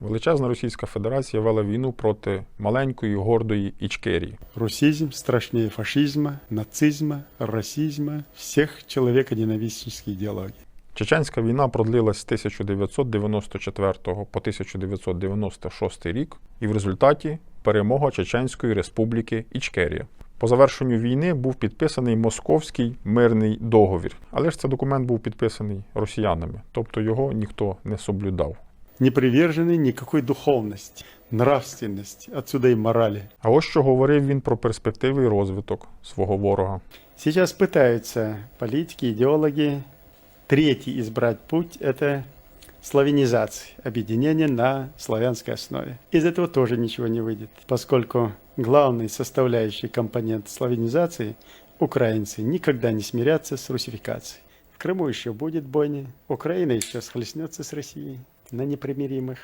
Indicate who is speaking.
Speaker 1: Величезна Російська Федерація вела війну проти маленької гордої Ічкерії.
Speaker 2: Русизм страшнее фашизма, нацизма, расизма, всех человеконенавистнических идеологий.
Speaker 1: Чеченська війна продлилась з 1994 по 1996 рік, і в результаті перемога Чеченської республіки Ічкерія. По завершенню війни був підписаний Московський мирний договір, але ж цей документ був підписаний росіянами, тобто його ніхто не соблюдав.
Speaker 2: Не привержены никакой духовности, нравственности, отсюда и морали.
Speaker 1: А ось що говорив він про перспективи і розвиток свого ворога.
Speaker 2: Сейчас пытаются политики, идеологи третий избрать путь – это славянизация, объединение на славянской основе. Из этого тоже ничего не выйдет, поскольку главный составляющий компонент славянизации – украинцы никогда не смирятся с русификацией. В Крыму еще будет бойня, Украина еще схлестнется с Россией на непримиримых